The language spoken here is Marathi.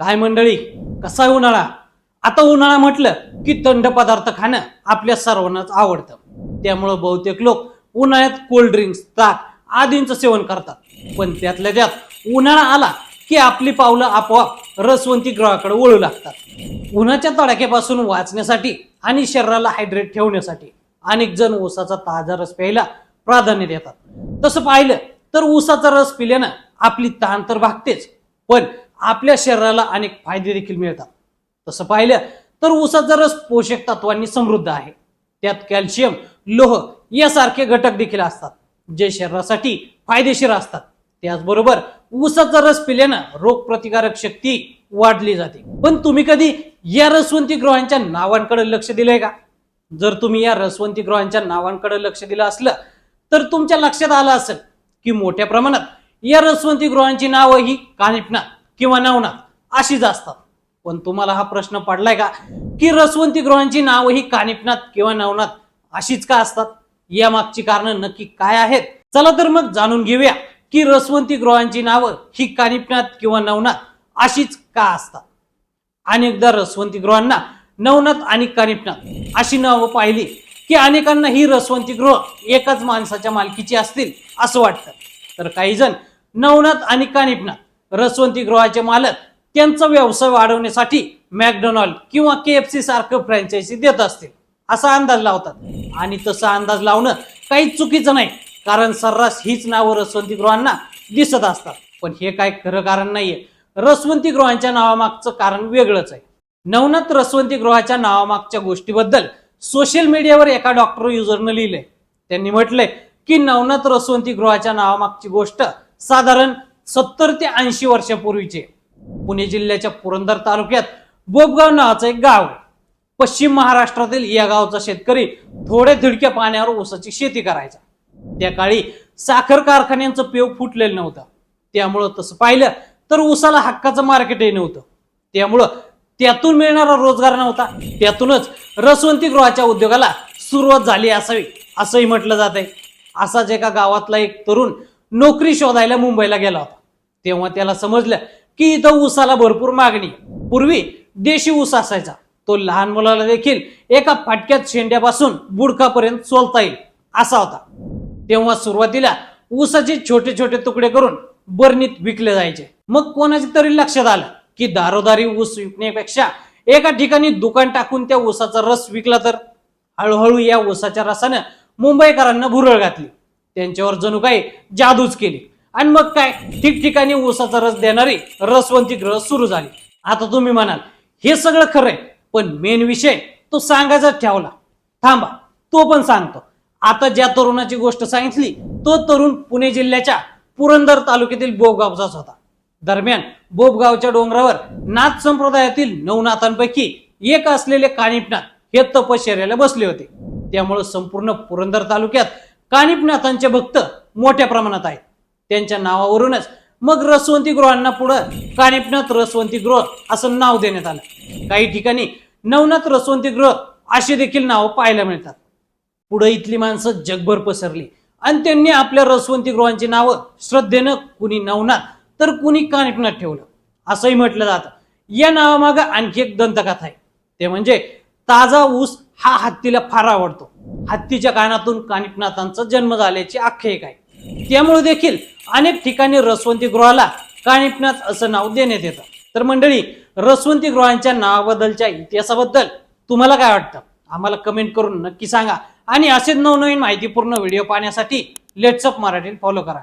काय मंडळी? कसा आहे उन्हाळा? आता उन्हाळा म्हटलं की थंड पदार्थ खाणं आपल्या सर्वांनाच आवडतं. त्यामुळं बहुतेक लोक उन्हाळ्यात कोल्ड ड्रिंक्स ताक आदींचं सेवन करतात. पण त्यातल्या त्यात उन्हाळा आला की आपली पावलं आपोआप रसवंती ग्रहाकडे वळू लागतात. उन्हाच्या तडाख्यापासून वाचण्यासाठी आणि शरीराला हायड्रेट ठेवण्यासाठी अनेक जण ऊसाचा ताजा रस प्यायला प्राधान्य देतात. तसं पाहिलं तर ऊसाचा रस पिल्यानं आपली ताण तर भागतेच पण आपल्या शरीराला अनेक फायदे देखील मिळतात. तसं पाहिलं तर ऊसाचा रस पोषक तत्वांनी समृद्ध आहे त्यात कॅल्शियम लोह यासारखे घटक देखील असतात जे शरीरासाठी फायदेशीर असतात. त्याचबरोबर ऊसाचा रस पिल्यानं रोगप्रतिकारक शक्ती वाढली जाते. पण तुम्ही कधी या रसवंती ग्रहांच्या नावांकडे लक्ष दिलंय का? जर तुम्ही या रसवंती ग्रहांच्या नावांकडे लक्ष दिलं असलं तर तुमच्या लक्षात आलं असेल की मोठ्या प्रमाणात या रसवंती ग्रहांची नावं ही कानिपनाथ किंवा नवनाथ अशीच असतात. पण तुम्हाला हा प्रश्न पडलाय का? की रसवंती ग्रहांची नावं ही कानिपनाथ किंवा नवनाथ अशीच का असतात? या मागची कारण नक्की काय आहेत? चला तर मग जाणून घेऊया की रसवंती ग्रहांची नावं ही कानिपनाथ किंवा नवनाथ अशीच का असतात? अनेकदा रसवंती ग्रहांना नवनाथ आणि कानिपनाथ अशी नावं पाहिली की अनेकांना ही रसवंती ग्रह एकाच माणसाच्या मालकीची असतील असं वाटतं. तर काही जण नवनाथ आणि कानिपनाथ रसवंती गृहाचे मालक त्यांचा व्यवसाय वाढवण्यासाठी मॅकडोनॉल्ड किंवा के एफ सी सारखं फ्रँचायझी देत असतील असा अंदाज लावतात. आणि तसा अंदाज लावणं काही चुकीचं नाही कारण सर्रास हीच नावं रसवंती गृहांना दिसत असतात. पण हे काय खरं कारण नाहीये. रसवंती गृहांच्या नावामागचं कारण वेगळंच आहे. नवनाथ रसवंती गृहाच्या नावामागच्या गोष्टीबद्दल सोशल मीडियावर एका डॉक्टर युजरनं लिहिलंय. त्यांनी म्हटलंय की नवनाथ रसवंती गृहाच्या नावामागची गोष्ट साधारण सत्तर ते ऐंशी वर्षापूर्वीचे. पुणे जिल्ह्याच्या पुरंदर तालुक्यात बोपगाव नावाचं एक गाव आहे. पश्चिम महाराष्ट्रातील या गावचा शेतकरी थोड्या धिडक्या पाण्यावर ऊसाची शेती करायचा. त्या काळी साखर कारखान्यांचं पेव फुटलेलं नव्हतं. त्यामुळं तसं पाहिलं तर ऊसाला हक्काचं मार्केटही नव्हतं. त्यामुळं त्यातून मिळणारा रोजगार नव्हता. त्यातूनच रसवंती गृहाच्या उद्योगाला सुरुवात झाली असावी असंही म्हटलं जात आहे असाच एका गावातला एक तरुण नोकरी शोधायला मुंबईला गेला होता. तेव्हा त्याला समजलं की इथं ऊसाला भरपूर मागणी. पूर्वी देशी ऊस असायचा. तो लहान मुलाला देखील एका फाटक्यात शेंड्यापासून बुडकापर्यंत सोलता येईल असा होता. तेव्हा सुरुवातीला ऊसाचे छोटे छोटे तुकडे करून बर्नीत विकले जायचे. मग कोणाच्या तरी लक्षात आलं की दारोदारी ऊस विकण्यापेक्षा एका ठिकाणी दुकान टाकून त्या ऊसाचा रस विकला तर? हळूहळू या ऊसाच्या रसानं मुंबईकरांना भुरळ घातली. त्यांच्यावर जणू काही जादूच केली. आणि मग काय? ठिकठिकाणी ऊसाचा रस देणारी रसवंती ग्रह सुरू झाली. आता तुम्ही म्हणाल हे सगळं खरंय पण मेन विषय तो सांगायचाच ठेवला. थांबा तो पण सांगतो. आता ज्या तरुणाची गोष्ट सांगितली तो तरुण पुणे जिल्ह्याच्या पुरंदर तालुक्यातील बोबगावचाच होता. दरम्यान बोबगावच्या डोंगरावर नाथ संप्रदायातील नवनाथांपैकी एक असलेले कानिपनाथ हे तपश्चर्याला बसले होते. त्यामुळे संपूर्ण पुरंदर तालुक्यात कानिपनाथांचे भक्त मोठ्या प्रमाणात आहेत. त्यांच्या नावावरूनच. मग रसवंती गृहांना पुढं कानिपनाथ रसवंती गृह असं नाव देण्यात आलं. काही ठिकाणी नवनाथ रसवंती गृह अशी देखील नावं पाहायला मिळतात. पुढे इथली माणसं जगभर पसरली. आणि त्यांनी आपल्या रसवंती गृहांची नावं श्रद्धेनं कुणी नवनाथ तर कुणी कानिपनाथ ठेवलं. असंही म्हटलं जातं. या नावामागं आणखी एक दंतकथा आहे. ते म्हणजे ताजा ऊस हा हत्तीला फार आवडतो. हत्तीच्या कानातून कानिपनाथांचा जन्म झाल्याची आख्यायिक आहे. त्यामुळे देखील अनेक ठिकाणी रसवंती गृहाला कानिपनाथ असं नाव देण्यात येतं. तर मंडळी रसवंती गृहांच्या नावाबद्दलच्या इतिहासाबद्दल तुम्हाला काय वाटतं? आम्हाला कमेंट करून नक्की सांगा. आणि असेच नवनवीन माहितीपूर्ण व्हिडिओ पाहण्यासाठी लेट्सअप मराठी फॉलो करा.